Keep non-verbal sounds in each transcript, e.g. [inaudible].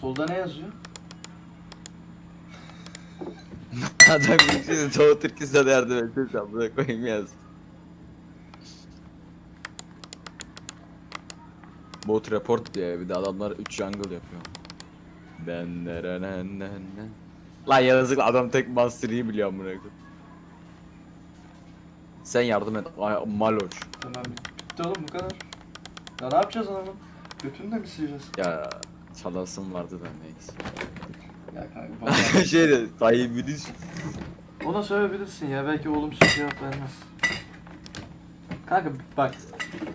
Solda ne yazıyor? [laughs] Adam bir şey Doğu Türkistan'a yardım etsem buna koyayım yaz. Bot report diye bir de adamlar 3 jungle yapıyor. Den nerenen nen nen. Lan yazık adam tek Master Yi biliyor amına koyayım. Sen yardım et. Ay, Maloş. Tamam bitti oğlum bu kadar. Ya ne yapacağız adamın? Götünü de mi sileceğiz? Ya çalasım vardı da neyse. Ya kanka [laughs] bana- şey de Tayyip Bilic. Ona söyleyebilirsin ya belki olumsuz cevap vermez. Kanka bak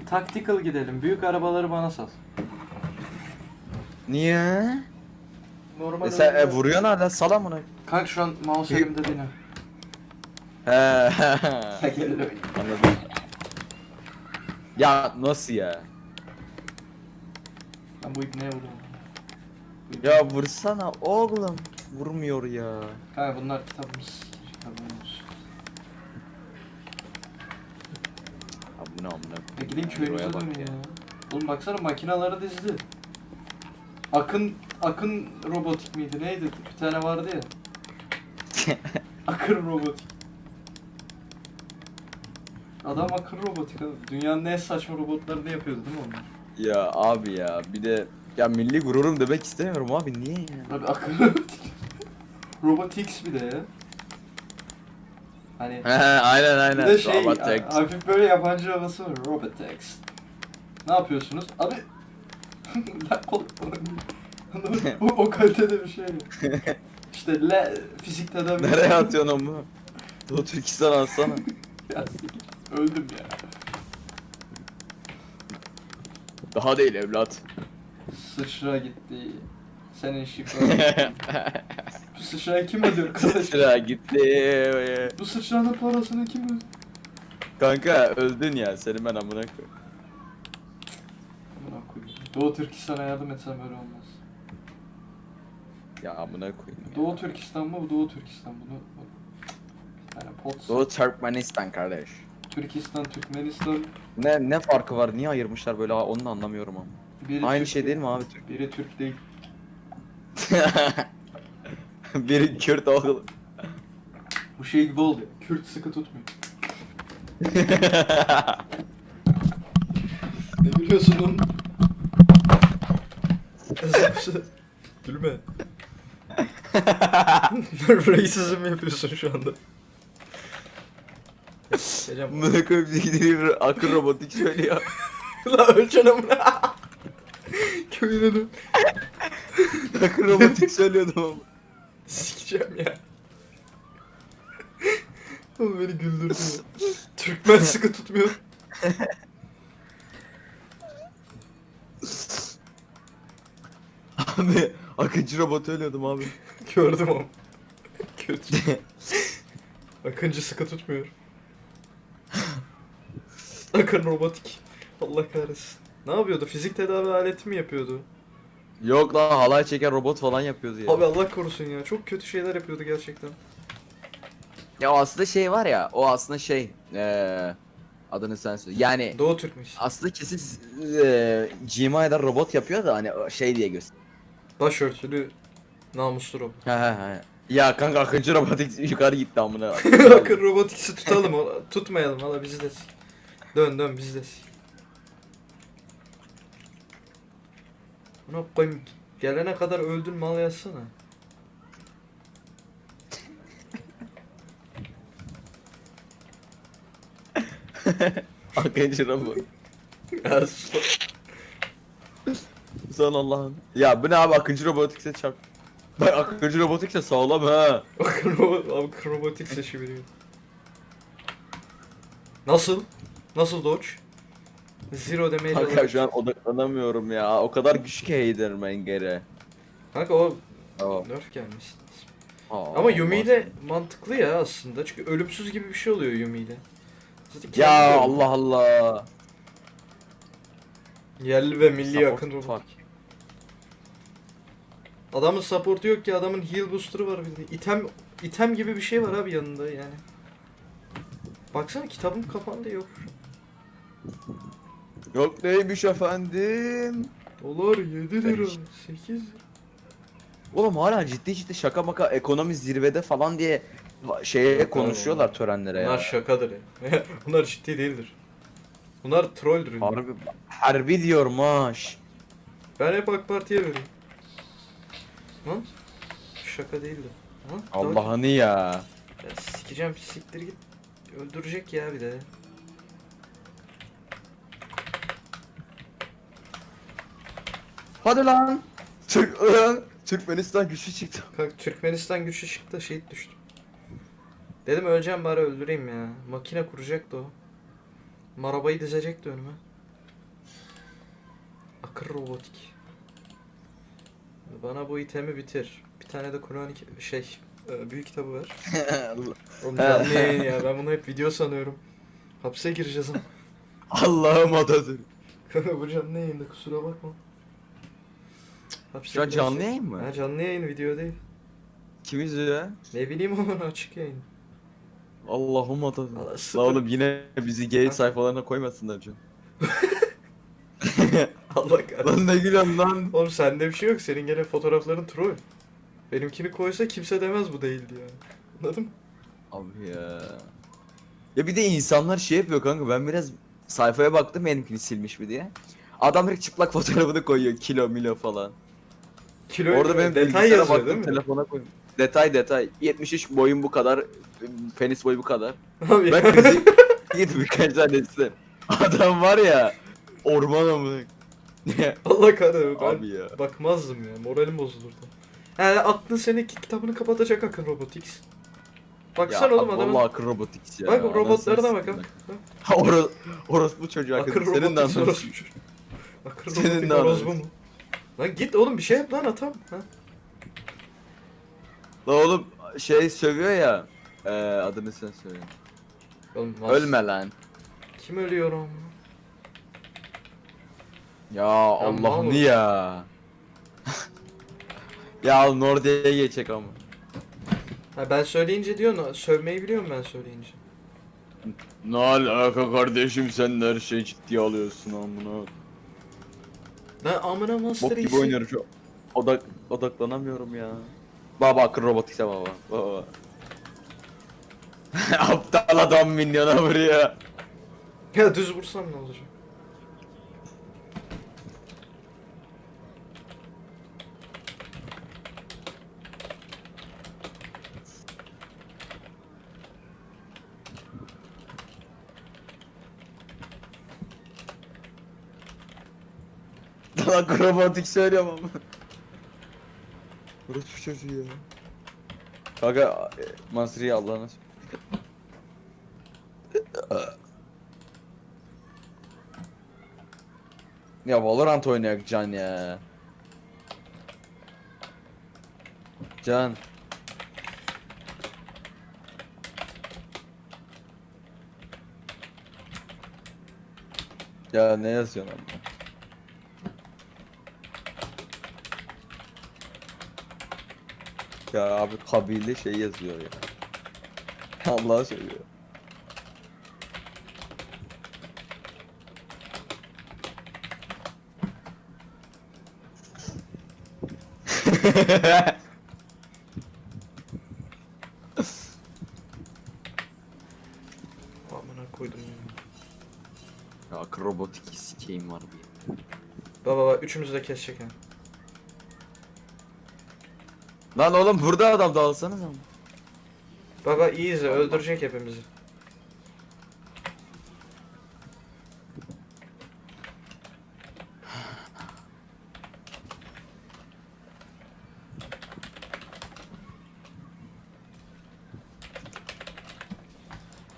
tactical gidelim. Büyük arabaları bana sal. Niye? Normal E sen e, vuruyorsun hala sal amına. Kanka şu an mouse elimde değil ha. He. [laughs] Anladım. Ya nasıl ya? Ben bu ipneye vururum. Ya vursana oğlum. Vurmuyor ya. Kanka bunlar kitabımız. Kitabımız. Amına amına. Ya gideyim Buraya köyümüze bak dönün ya. Oğlum baksana makinaları dizdi. Akın Akın robotik miydi neydi? Bir tane vardı ya. [laughs] Akın robotik. Adam akın robotik. Dünyanın en saçma robotlarını yapıyordu değil mi onlar? Ya abi ya bir de ya milli gururum demek istemiyorum abi niye ya? Abi akın robotik. Robotics bir de ya. Hani He [laughs] aynen aynen. bir de şey Robotics. hafif böyle yabancı havası var. Robotics. Ne yapıyorsunuz? Abi [laughs] Lan kol- [laughs] o, o kalitede bir şey. İşte le fizik tedavi. Nereye atıyorsun onu? Doğu Türkistan alsana. Ya siktir. Öldüm ya. Daha değil evlat. Sıçra gitti. Senin şifre. [laughs] Bu sıçrayı kim ödüyor kardeş? Sıra gitti. Bu sıçranın parasını kim ödüyor? Kanka öldün ya seni ben amına koyayım. Amına koyayım. Doğu Türkistan'a yardım etsem öyle olmaz. Ya amına koyayım ya. Doğu Türkistan mı? Bu Doğu Türkistan bunu. bu- Yani pot. Doğu Türkmenistan kardeş. Türkistan, Türkmenistan. Ne ne farkı var? Niye ayırmışlar böyle? Onu da anlamıyorum ama. Biri Aynı Türk şey değil mi abi? Biri Türk değil. [laughs] Biri Kürt oğlum. Bu şey gibi oldu. Kürt sıkı tutmuyor. [laughs] Ne biliyorsun oğlum? [laughs] Gülme. Racism yapıyorsun şu anda. Geleceğim. Amına koyayım zihni akıl robotik söylüyor. La öleceksin amına. Köyüne dön. akıl robotik söylüyordum ama. Sikeceğim ya. Oğlum beni güldürdü ya. Türkmen sıkı tutmuyor. Abi akıncı robot söylüyordum abi. Gördüm ama. Kötü. Akıncı sıkı tutmuyor. Akın robotik. Allah kahretsin. Ne yapıyordu? Fizik tedavi aleti mi yapıyordu? Yok lan halay çeken robot falan yapıyordu ya. Abi Allah korusun ya. Çok kötü şeyler yapıyordu gerçekten. Ya o aslında şey var ya, o aslında şey, eee adını sen söyle. Yani Doğu Türkmüş. aslında kesin eee cima eden robot yapıyor da hani o şey diye göster. Başörtülü namuslu robot. He he he. Ya kanka akıncı robotik [laughs] yukarı gitti amına. Akın robotiksi tutalım. o- Tutmayalım. Valla bizi de sik. Dön dön bizi de sik. Buna koyayım. Gelene kadar öldün mal yazsana. akıncı robot. Ya. Son Allah'ın. Ya bu ne abi akıncı robotikse çak. Bak akıncı robotikse sağlam ha. Abi akın robotik seçi veriyor. Nasıl? Nasıl Dodge? Zero damage Kanka alır. şu an odaklanamıyorum ya. O kadar güçlü ki Heiderman geri. Kanka o Tamam. nerf gelmiş. Aa, Ama Yumi ile mantıklı ya aslında. Çünkü ölümsüz gibi bir şey oluyor Yumi ile. Zaten kendi Ya ölüm. Allah Allah. Yerli ve milli Support akın robot. fuck. Adamın support'u yok ki adamın heal booster'ı var de. İtem, item gibi bir şey var abi yanında yani. Baksana kitabın kapandı yok. Yok neymiş efendim? Dolar 7 lira, Ben hiç- 8 Oğlum hala ciddi ciddi şaka maka ekonomi zirvede falan diye şeye konuşuyorlar törenlere Bunlar ya. şakadır ya. [laughs] Bunlar ciddi değildir. Bunlar trolldür. Harbi, harbi diyorum ha. şş. Ben hep AK Parti'ye veriyorum. Lan? Şaka değildi. Allah'ını ya. Ya sikeceğim siktir git. Öldürecek ya bir de. Hadi lan. Türk lan. Türkmenistan güçlü çıktı. Kanka Türkmenistan güçlü çıktı şehit düştü. Dedim öleceğim bari öldüreyim ya. Makine kuracaktı o. Marabayı dizecekti önüme. Akır robotik. Bana bu itemi bitir. Bir tane de Kur'an şey e, büyük kitabı ver. [laughs] Oğlum canlı yayın ya ben bunu hep video sanıyorum. Hapse gireceğiz ama. Allah'ım Atatürk. Kanka [laughs] bu canlı yayında kusura bakma. Şu an canlı yayın mı? Ha canlı yayın video değil. Kim izliyor? Ne bileyim ama [laughs] açık yayın. Allah'ım Atatürk. Valla La oğlum yine bizi gay sayfalarına koymasınlar canım. [laughs] Allah kahretsin. lan ne gülüyorsun lan? Oğlum sende bir şey yok. Senin gene fotoğrafların troll. Benimkini koysa kimse demez bu değildi yani. Anladın mı? Abi ya. Ya bir de insanlar şey yapıyor kanka ben biraz sayfaya baktım benimkini silmiş mi diye. Adam direkt çıplak [laughs] fotoğrafını koyuyor kilo milo falan. Kilo Orada benim detay bilgisayara yazıyor baktım değil mi? telefona koyuyorum. Detay detay. 73 boyum bu kadar. Penis boyu bu kadar. Abi Ben kızı [laughs] gidip birkaç tanesi. Adam var ya. Orman amına. [laughs] Allah kahretsin ben Abi ya. bakmazdım ya. Moralim bozulurdu. He aklın senin ki- kitabını kapatacak Akın Robotics. Baksana oğlum adamın. Vallahi akıl robotics ya. Bak robotlarına bak bak. Ha, [laughs] Oros, orospu çocuğu Akın hakkında. Senin de Robotics anladın. orospu çocuğu. Akın Senin Robotik de orospu anladın. mu? Lan git oğlum bir şey yap lan atam. Ha? La oğlum şey sövüyor ya. Eee adını sen söyle. Oğlum, Ölme lan. Kim ölüyor oğlum? Ya mal Allah'ını mı? ya. [laughs] ya Nordia'ya geçecek ama. Ha ben söyleyince diyorsun sövmeyi biliyorum ben söyleyince. Ne alaka kardeşim sen de her şeyi ciddiye alıyorsun amına. Ben amına Master Bok gibi oynuyorum şu. Odak odaklanamıyorum ya. Baba akıl robotikse baba. Baba. [laughs] Aptal adam minyona vuruyor. Ya düz vursam ne olacak? Akrobatik söylüyorum ama. Burası bir çocuğu ya. Kanka e, Mansuri'yi Allah'ına. Ya Valorant oynayak Can ya. Can. Ya ne yazıyorsun amma? Ya abi kabile şey yazıyor ya. [laughs] Allah söylüyor. [laughs] Amına koydum ya. ya akrobatik sikeyim var bir. Baba bak üçümüzü de kesecek ha. Lan oğlum burada adam dalsanız ama. Baba iyi izle öldürecek hepimizi.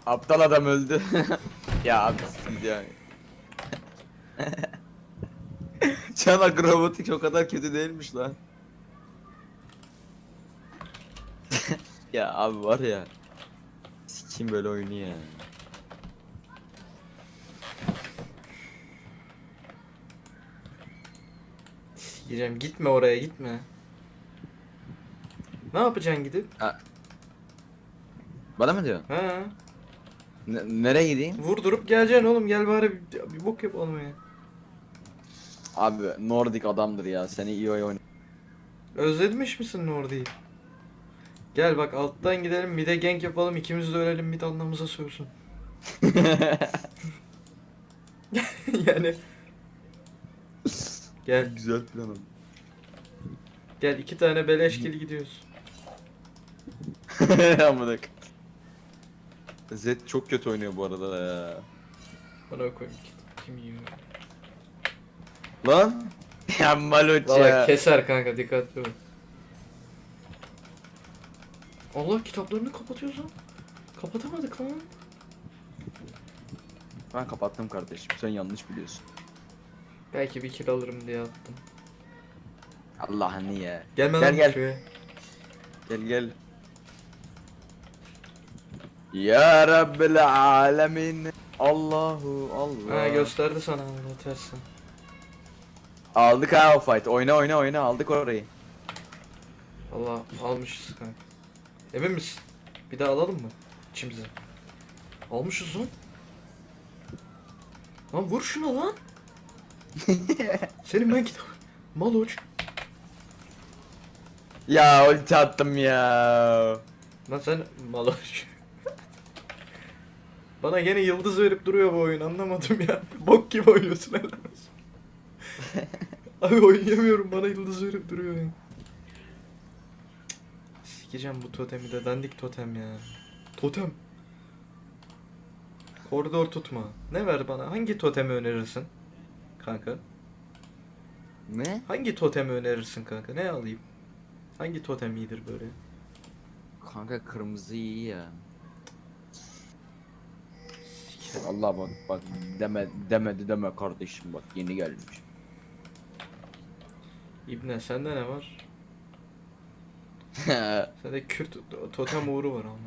Aptal adam öldü. [laughs] ya abi siz yani. [laughs] Can akrobatik o kadar kötü değilmiş lan. Ya abi var ya. Sikim böyle oyunu ya. Gireceğim gitme oraya gitme. Ne yapacaksın gidip? Bana mı diyor? Ha? Ne- nereye gideyim? Vurdurup geleceksin oğlum gel bari bir, bir bok yapalım ya. Abi Nordik adamdır ya. Seni iyi oyun. Özlemiş misin Nordi'yi? Gel bak alttan gidelim bir de gank yapalım ikimiz de ölelim bir de anlamıza sövsün. [laughs] yani Gel Güzel plan gel iki tane beleş kill gidiyoruz. [laughs] Amına Zed çok kötü oynuyor bu arada ya. Bana koyayım ki. Kim yiyor? Lan. [laughs] Ya Valla ya. keser kanka dikkatli ol. Allah kitaplarını kapatıyoruz lan. Kapatamadık lan. Ben kapattım kardeşim. Sen yanlış biliyorsun. Belki bir kill alırım diye attım. Allah niye? Gelme Gel, lan gel. köye. Gel gel. Ya Rabbil alemin. Allahu Allah. Ha gösterdi sana ne tersin. Aldık ha o fight. Oyna oyna oyna aldık orayı. Allah almışız kanka. Emin misin? Bir daha alalım mı? İçimize. Almışız lan. Lan vur şuna lan. [laughs] Senin ben kitap. Mal uç. Ya ulti attım ya. Lan sen mal uç. [laughs] Bana gene yıldız verip duruyor bu oyun anlamadım ya. Bok gibi oynuyorsun helal. [laughs] Abi oynayamıyorum bana yıldız verip duruyor ya. Sikeceğim bu totemi de dandik totem ya. Totem. Koridor tutma. Ne ver bana? Hangi totemi önerirsin? Kanka. Ne? Hangi totemi önerirsin kanka? Ne alayım? Hangi totem iyidir böyle? Kanka kırmızı iyi ya. Allah bak bak deme demedi deme kardeşim bak yeni gelmiş. İbne sende ne var? [laughs] Sende Kürt totem uğru var ama.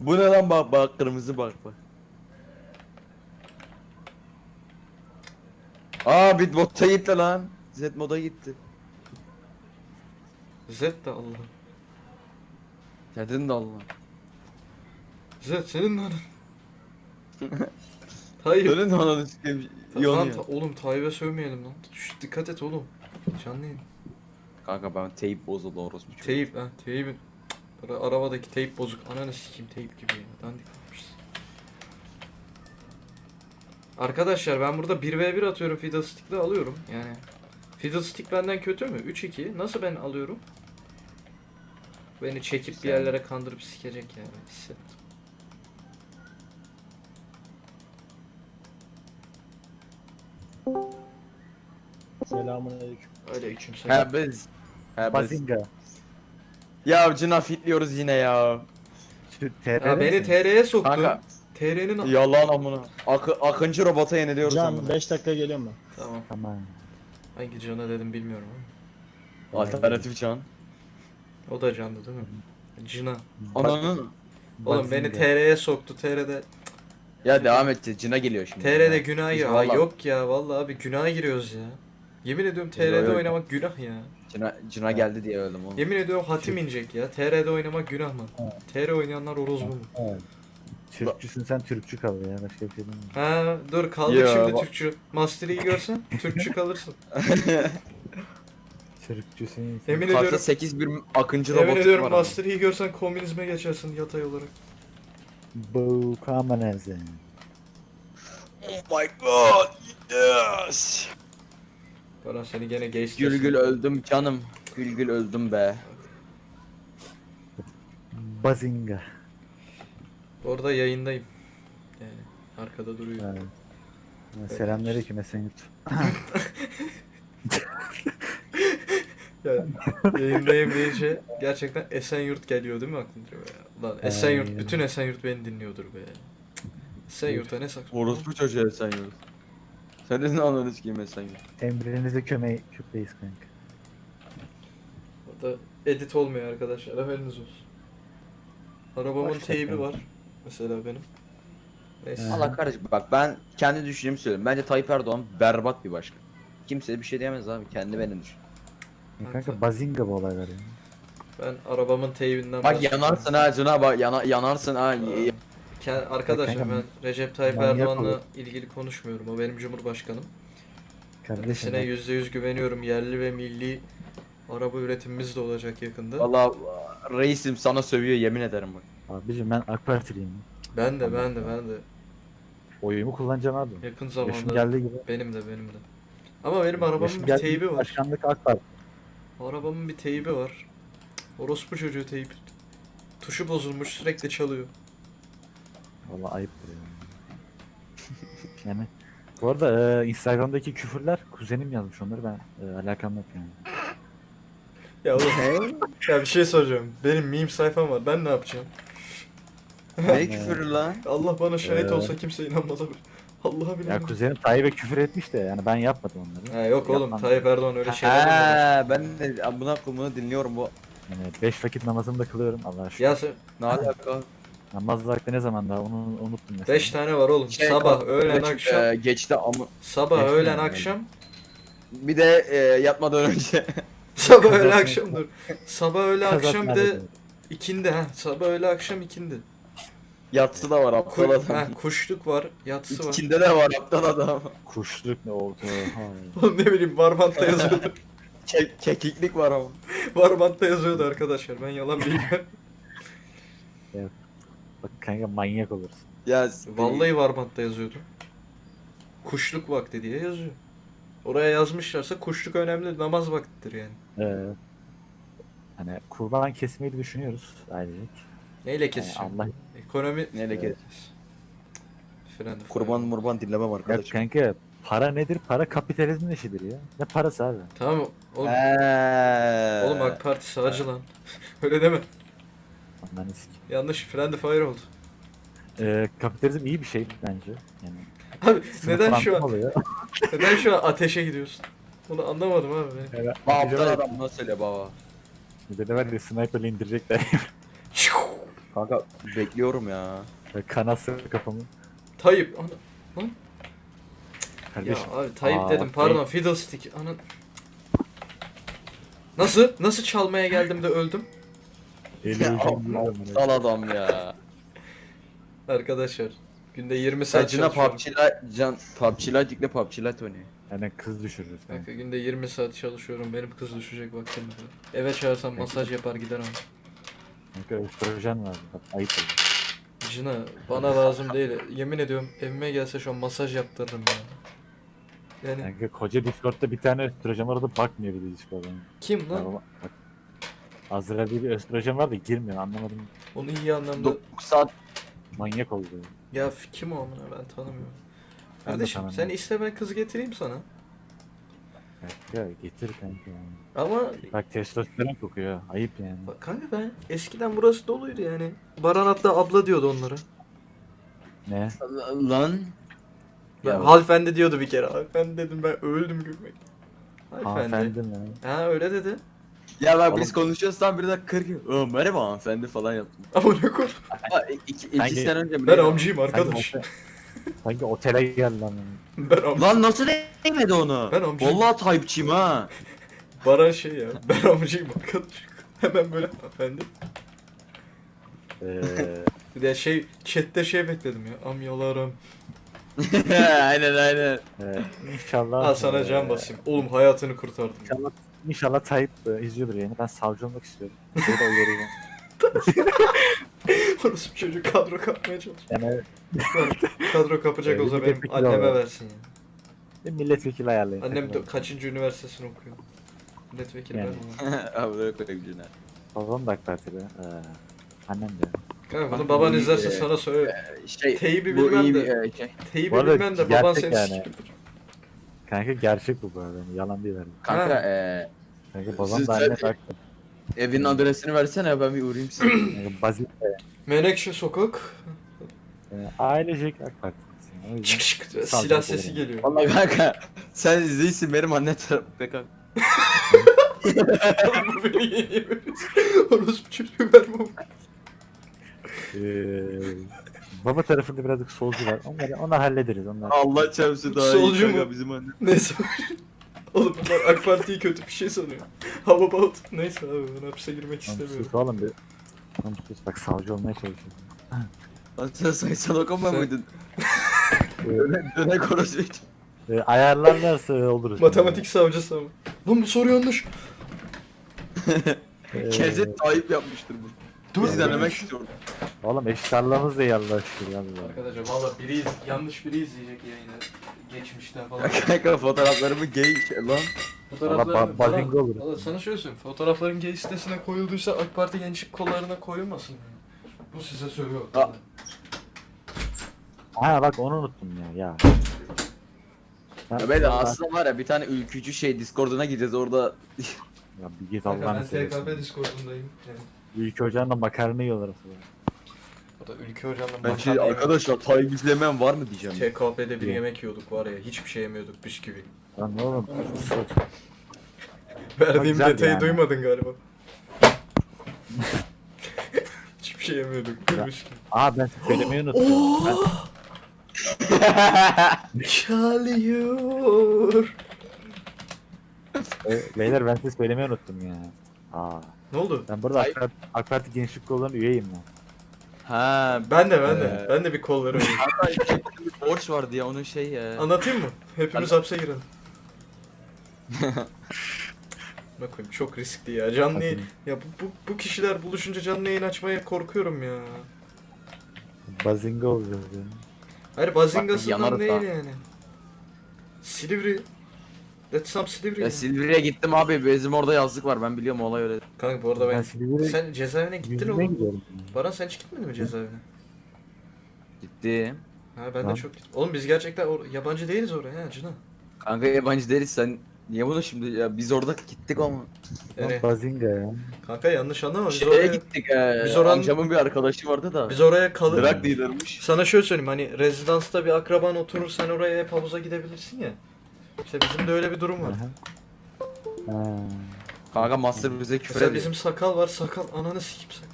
Bu ne lan bak bak kırmızı bak bak. Aa bit bota gitti lan. Z moda gitti. Z de Allah. Dedin de Allah. Z senin [laughs] lan. Tayyip. Dönün ona sikeyim. Lan Yanıyor. ta- oğlum Tayyip'e sövmeyelim lan. Şş, dikkat et oğlum. Canlı yayın. Kanka ben teyip bozuldu orospu çocuğu. Teyip ha teyibin. Ara- arabadaki teyip bozuk. Ananı sikeyim teyip gibi ya. Dandik olmuşuz. Arkadaşlar ben burada 1v1 atıyorum Fiddlestick'le alıyorum yani. Fiddlestick benden kötü mü? 3-2. Nasıl ben alıyorum? Beni çekip bir Sen- yerlere kandırıp sikecek yani. Hissettim. Selamünaleyküm. Öyle üçüm selam. He biz. He biz. Bazinga. Ya cina fitliyoruz yine ya. Türk Ya beni misin? TR'ye soktun. Kanka TR'nin... yalan amına. Akı, akıncı robota yeniliyoruz Can amına. 5 dakika geliyor mu? Tamam. Tamam. Hangi cana dedim bilmiyorum ama. Alternatif can. O da candı değil mi? Cina. Ananın. Oğlum beni Bazinga. TR'ye soktu. TR'de Ya devam edeceğiz. Cina geliyor şimdi. TR'de ya. günah Biz giriyor. Aa, vallahi- yok ya vallahi abi günah giriyoruz ya. Yemin ediyorum TR'de oynamak günah ya. Cina, Cina geldi diye öldüm oğlum. Yemin ediyorum hatim inecek ya. TR'de oynamak günah mı? TR oynayanlar orospu mu? Evet. Türkçüsün sen Türkçü kal ya başka bir şey demiyorum. Ha dur kaldık Ya, şimdi bak- Türkçü. Master'i görsen Türkçü [laughs] kalırsın. [laughs] Türkçüsün sen. Emin Karşıda ediyorum. 8 bir akıncı Yemin robot ediyorum var. ama. Master'i görsen komünizme geçersin yatay olarak. Bu kamaneze. Oh my god. Yes. Baran seni gene geç. Gül gül öldüm canım. Gül gül öldüm be. Bazinga. Orada yayındayım. Yani arkada duruyor. Yani. Selamünaleyküm Esenyurt. [laughs] Yani yayındayım deyince gerçekten Esenyurt geliyor değil mi aklınca be? Lan Esenyurt, bütün Esenyurt beni dinliyordur be. Esenyurt'a ne saklı? Orospu çocuğu sen yürü. Sen de ne anladın ki yürü. Emrinize köme köpeğiz kanka. Orada edit olmuyor arkadaşlar haberiniz olsun. Arabamın teybi var. Mesela benim. Neyse. Allah kardeşim bak ben kendi düşüncemi söylüyorum. Bence Tayyip Erdoğan berbat bir başkan. Kimse bir şey diyemez abi. Kendi benim düşün. Ya Kanka. kanka bazinga bu olaylar ya. Ben arabamın teybinden Bak bahsediyorum. yanarsın ha Cuna bak yana, yanarsın ha. Y- Ke- Arkadaşlar Kanka, ben Recep Tayyip manyak Erdoğan'la olur. ilgili konuşmuyorum. O benim cumhurbaşkanım. Bak, yüzde yüz güveniyorum. Yerli ve milli Araba üretimimiz de olacak yakında. Valla reisim sana sövüyor yemin ederim bak. Abicim ben AK Partiliyim. Ben de ben de ben de. Oyumu kullanacağım abi. Yakın Yaşım zamanda geldiği gibi. benim de benim de. Ama benim arabamın Yaşım bir teybi var. Başkanlık AK Parti. Arabamın bir teybi var. Orospu çocuğu teyip. Tuşu bozulmuş sürekli çalıyor. Valla ayıptır yani. [laughs] yani bu arada e, Instagram'daki küfürler kuzenim yazmış onları ben e, alakam yok yani. Ya oğlum ya bir şey soracağım. Benim meme sayfam var. Ben ne yapacağım? ne küfürü lan? Allah bana şahit Ee. olsa kimse inanmaz abi. Allah Ya bilir. kuzenim Tayyip'e küfür etmiş de yani ben yapmadım onları. Ha yok oğlum Yapmam. Tayyip Erdoğan öyle şeyler ben de buna bunu dinliyorum bu. Yani beş vakit namazımı da kılıyorum Allah'a şükür. Ya sen Ne alaka? Namaz vakti ne zaman daha onu unuttum mesela. 5 tane var oğlum. Şey, Sabah, o- öğlen, geç- akşam. e, geçti ama Sabah, Geçti öğlen, yani. akşam. bir de e, yatmadan önce. [laughs] Sabah, Kazasını- öğle, akşam dur. Sabah, öğle, Kazasını akşam bir de halledelim. ikindi ha. Sabah, öğle, akşam ikindi. Yatsı da var aptal Ku- adam. ha, kuşluk var, yatsı var. İçinde de var aptal adam. Kuşluk ne oldu? Ha. [laughs] Oğlum ne bileyim Barbantta [laughs] yazıyordu. Ke kekiklik var ama. Barbantta yazıyordu arkadaşlar. Ben yalan bilmiyorum. Bak kanka manyak olursun. Ya Vallahi Barbantta yazıyordu. Kuşluk vakti diye yazıyor. Oraya yazmışlarsa kuşluk önemli namaz vaktidir yani. Ee, hani kurban kesmeyi de düşünüyoruz ailecek. Neyle Yani keseceğim? Allah Ekonomi... Neyle Evet. Fren de kurban murban dinlemem ya arkadaşım. kanka para nedir? Para kapitalizmin işidir ya. Ne parası abi? Tamam oğlum, Eee. oğlum AK Parti sağcı lan. [laughs] Öyle deme. Ondan eski. Yanlış friendly fire oldu. Ee, kapitalizm iyi bir şey bence. Yani [laughs] Abi neden şu an oluyor? [laughs] neden şu an ateşe gidiyorsun? Bunu anlamadım abi. ben. Evet. Baba aptal adam nasıl söyle baba. Bir de sniperle indirecekler. [laughs] Kanka bekliyorum ya. Böyle Kanası kafamı. Tayyip ana. Ya Kardeşim. abi Tayyip Aa, dedim pardon fiddlestick ana. Nasıl? Nasıl çalmaya geldim de öldüm? Eli aptal adam ya. Arkadaşlar günde 20 saat Saçına çalışıyorum. PUBG Lite, can PUBG Lite yükle PUBG Lite oynuyor. Yani kız düşürürüz. kanka. Kanka günde 20 saat çalışıyorum. Benim kız düşecek vaktim yok. Eve çağırsam masaj yapar gider ama. Kanka östrojen var. Bak, ayıp olur. Cina bana lazım değil. Yemin ediyorum evime gelse şu an masaj yaptırırım ya. Yani Kanka koca Discord'da bir tane östrojen var o da bakmıyor bir de Discord'a. kim lan? Ya bak. Azrail diye bir östrojen var da girmiyor anlamadım. Onu iyi anlamda. 9 saat Manyak oldu. Ya kim o amına ben tanımıyorum. Ben de Kardeşim sen tanımıyorum. iste ben kız getireyim sana. Kanka getir kanka. yani. Ama Bak testosteron kokuyor. Ayıp yani. bak kanka ben eskiden burası doluydu yani. Baran hatta abla diyordu onlara. Ne? lan. Ben Ya- halfendi diyordu bir kere. Halfendi dedim ben öldüm gülmek. Halfendi. Hanımefendim ya. Ha öyle dedi. Ya bak Oğlum- biz konuşuyoruz tam bir dakika 40. "Aa, merhaba hanımefendi falan yaptım. Ama ne konu? Aa, iki, iki sene önce mi Ben ne? amcıyım Sanki, arkadaş. ote- sanki otele gel lan. Ben amcıyım. Lan nasıl değmedi onu? Ben amcayım. Vallahi Tayyipçiyim ha. Baran şey ya. Ben amcıyım arkadaş. Hemen böyle efendim. Ee, Bir de şey chatte şey bekledim ya. Amyalarım. [laughs] aynen aynen. e, inşallah. Al sana can basayım. Oğlum hayatını kurtardım. İnşallah, inşallah Tayyip e, izliyordur yani. Ben savcı olmak istiyorum. Şey de uyaracağım. [laughs] Orası çocuk kadro kapmaya çalışıyor. Yani Kadro kapacak Öyle olsa bir benim anneme var. versin ya. bir milletvekili ayarlayın. Annem de kaçıncı üniversitesini okuyor? Milletvekili Yani. ben böyle koyayım cüne. Babam da AK Parti'de. Ee, annem de. Kanka bunu Bak, baban izlerse sana söyle. Şey, Teybi bu bilmem iyi de. e, şey. Teybi Bu arada bilmem de baban gerçek seni yani. sikiyordur. Kanka gerçek bu bu arada. yani Yalan değil yani. Kanka Ha. e, Kanka babam Siz da de AK evin adresini versene ben bir uğrayayım size. [clears throat] Kanka Bazil Menekşe sokak. e, ailecek AK Parti. O yüzden silah sesi geliyor. Vallahi kanka sen izleysin benim anne tarafı kanka. Bu beni. Orospu çocuğu verme onu. Baba tarafında birazcık solcu var. Onları onu hallederiz. Onlar. Allah çarpsın daha Solcu iyi kanka mu? bizim anne. Neyse. [laughs] Oğlum bunlar AK Parti'yi kötü bir şey sanıyor. How about? Neyse abi ben hapse girmek Oğlum istemiyorum. sus oğlum bir. Oğlum sus bak savcı olmaya çalışıyorum. Lan sen sayısal okuma Sen- mıydın? [laughs] Döne, döne konuşuyor. Ee, ayarlarlarsa oluruz. Matematik savcısı ama. Lan bu soru yanlış. [laughs] Ee, Kesin Tayyip yapmıştır bu. Dur, denemek istiyorum. Oğlum eşkarlarımız da yallah şükür ya. Arkadaşlar valla biri iz- yanlış biri izleyecek yayını. Geçmişten falan. [laughs] Kanka fotoğraflarımı gay şey lan. Fotoğrafların Valla ba- bazinga olur. Valla sana şöyle söyleyeyim. Fotoğrafların gay sitesine koyulduysa AK Parti gençlik kollarına koyulmasın. Bu size söylüyor. Aa. Ha bak onu unuttum ya ya. Ya ben de aslında var ya bir tane ülkücü şey Discord'una gideceğiz orada. Ya bir git Kanka Allah'ını ben TKP seversen. Discord'undayım. Yani. Ülke ocağında makarna yiyorlar aslında. O da Ülke Hocam'la Ben şey makarna arkadaşlar Tayyip izlemeyen var mı diyeceğim. yemek- TKP'de bir yemek yiyorduk var ya. Hiçbir şey yemiyorduk bisküvi. Lan oğlum. sus. [laughs] Verdiğim detayı yani. duymadın galiba. [laughs] Hiçbir şey yemiyorduk. Ya. bisküvi. Aa ben söylemeyi unuttum. [gasps] Ben, Çalıyor. [laughs] e, beyler ben size söylemeyi unuttum ya. Aa. Ne oldu? Ben burada Hayır. AK Parti, AK Parti Gençlik Kolları'nın üyeyim lan. ha. Ben de ben de. Ee. Ben de bir kolları [laughs] öyle. Hatta bir borç vardı ya onun şey ya. Anlatayım mı? Hepimiz hapse girelim. [laughs] Bakayım çok riskli ya. Canlı yayın. Ya bu, bu, bu kişiler buluşunca canlı yayın açmaya korkuyorum ya. Bazinga olacağız ya. Hayır bazingasından yanarız değil ha. yani. Silivri. Let's some Silivri. Ya Silivri'ye gittim abi bizim orada yazlık var ben biliyorum olay öyle. Kanka bu arada Ben ben... Silivri Sen cezaevine gittin yüzüme oğlum. gidiyorum. Baran sen hiç gitmedin mi cezaevine? Gittim. Ha ben de çok gittim. Oğlum biz gerçekten or- yabancı değiliz oraya ha Cina. Kanka yabancı değiliz sen niye bunu şimdi ya biz orada gittik ama. Yani, Lan Bazinga ya. kanka yanlış anlama biz Şeye oraya, gittik e, biz oranın- amcamın bir arkadaşı vardı da. biz oraya kalır. Drag dealer'mış. Sana şöyle söyleyeyim hani rezidansta bir akraban oturur sen oraya hep havuza gidebilirsin ya. İşte bizim de öyle bir durum var. Ha. Kanka master bize küfür Mesela ediyor. bizim sakal var sakal ananı sikip sakal.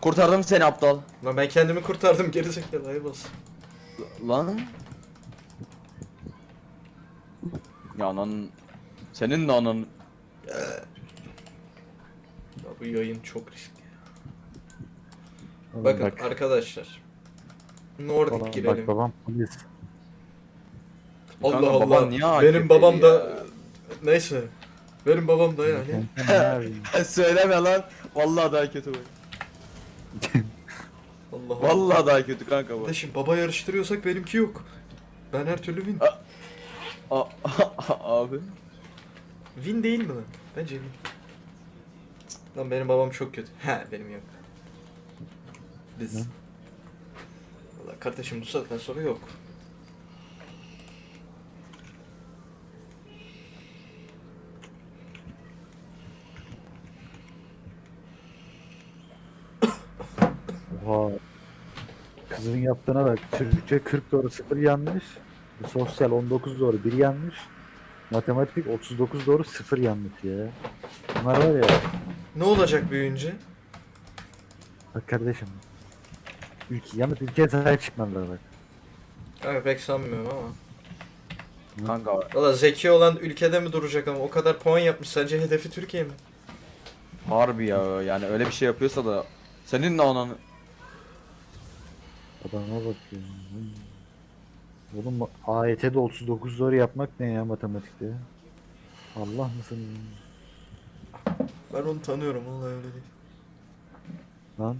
Kurtardım seni aptal. Lan ben kendimi kurtardım gerizekalı ayıp olsun. Lan. Ya anan. Senin de anan. Ya bu yayın çok riskli. Oğlum Bakın bak, arkadaşlar. Nordic oğlum girelim. bak babam polis. Allah Kanka Allah. baban niye Benim AKP'li babam da ya? neyse. Benim babam da yani. [laughs] Söyleme lan. Vallahi daha kötü bu. [laughs] Allah Allah. Vallahi daha kötü kanka bu. Kardeşim baba yarıştırıyorsak benimki yok. Ben her türlü win. A- [laughs] abi. Win değil mi lan? Bence win. Lan benim babam çok kötü. He benim yok. Biz. Valla kardeşim bu saatten sonra yok. Kızın yaptığına bak. Türkçe 40 doğru 0 yanlış. Sosyal 19 doğru 1 yanlış. Matematik 39 doğru 0 yanlış ya. Bunlar var ya. Ne olacak büyüyünce? Bak kardeşim. Ülke, yalnız ülkeye sahip çıkmalılar bak. Kanka pek sanmıyorum ama. Kanka Valla zeki olan ülkede mi duracak ama o kadar puan yapmış sence hedefi Türkiye mi? harbi ya yani öyle bir şey yapıyorsa da senin de ananı. Adama bak ya. Oğlum AYT'de 39 doğru yapmak ne ya matematikte? Allah mısın? Ben onu tanıyorum vallahi öyle değil. Lan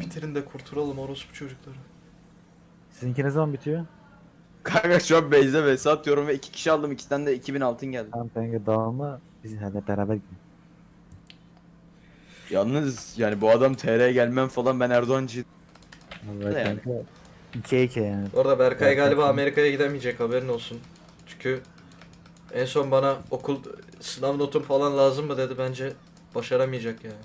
Bitirin de kurtulalım orospu çocukları. sizinki ne zaman bitiyor? Kanka şu an Beyze vs atıyorum ve iki kişi aldım ikisinden de 2000 altın geldi. Tamam kanka dağılma. Biz hadi beraber gidelim. Yalnız yani bu adam TR'ye gelmem falan ben Erdoğancı. Vallahi Yani. kanka. 2 2 yani. Bu arada Berkay Evet, galiba. Amerika'ya gidemeyecek haberin olsun. Çünkü en son bana okul sınav notum falan lazım mı dedi bence başaramayacak yani.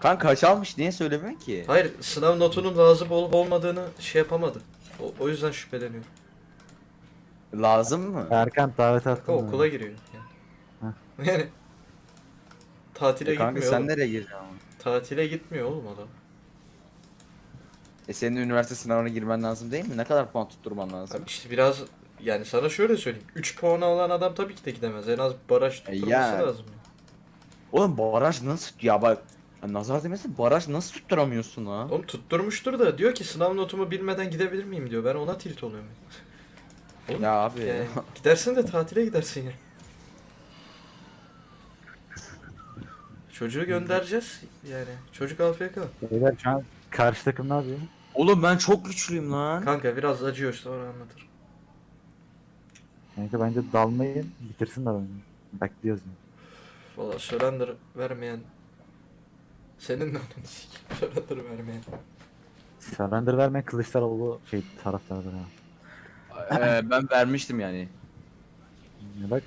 Kanka kaç almış niye söylemiyorsun ki? Hayır sınav notunun lazım olup olmadığını şey yapamadı. O, o yüzden şüpheleniyor. Lazım mı? Erkan davet Kanka attım. okula giriyor yani. Yani tatile E kanka gitmiyor sen oğlum. nereye gireceksin? Tatile gitmiyor oğlum adam. E senin üniversite sınavına girmen lazım değil mi? Ne kadar puan tutturman lazım? Abi işte biraz yani sana şöyle söyleyeyim. 3 puan alan adam tabii ki de gidemez. En az baraj tutturması yani. lazım. Oğlum baraj nasıl ya bak ya nazar demesin baraj nasıl tutturamıyorsun ha? Oğlum tutturmuştur da diyor ki sınav notumu bilmeden gidebilir miyim diyor. Ben ona tilt oluyorum. Oğlum, Ya abi. Yani gidersin de tatile gidersin ya. Çocuğu göndereceğiz yani. Çocuk AFK. Beyler şu an karşı takım ne yapıyor? Oğlum ben çok güçlüyüm lan. Kanka biraz acıyor sonra anlatır. Kanka bence dalmayın bitirsinler oyunu. Bekliyoruz. yani. Valla surrender vermeyen senin de ananı sikeyim. [laughs] Surrender vermeyen. Surrender vermeyen Kılıçdaroğlu şey taraftardır ha. Ee, ben vermiştim yani. Ne bak